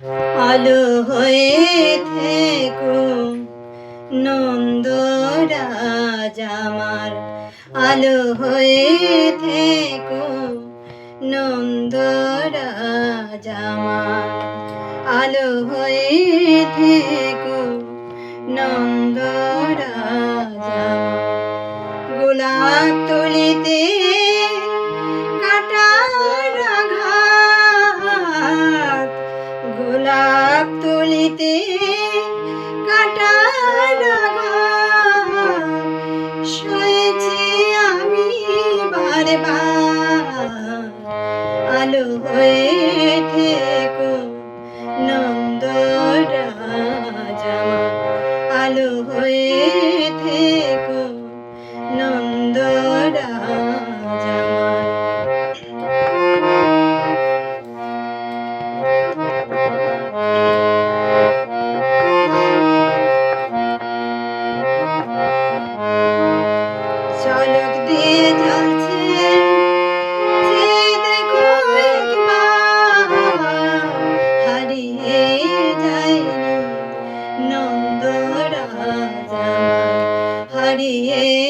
আলো হয়ে থেকো নন্দরাজ আমার। আলো হয়ে থেকো নন্দরাজ আমার। আলো হয়ে থেকো আমার। গোলাপ তুলিতে গোলাপ তুলিতে কাটা সয়েছি আমি বারবার। আলো হয়ে ঝলক দিয়ে জ্বলছে যে দেখো একবার হারিয়ে যায়নি নন্দরাজ আমার হারিয়ে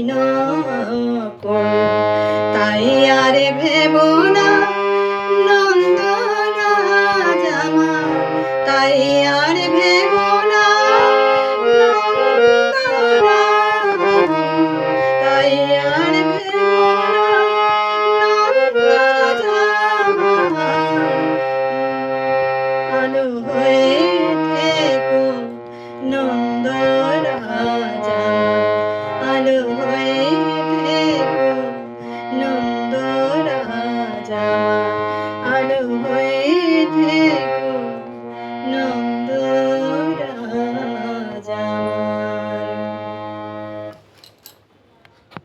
না কম তাই আর ভেব না নন্দ রাজামা তাই আর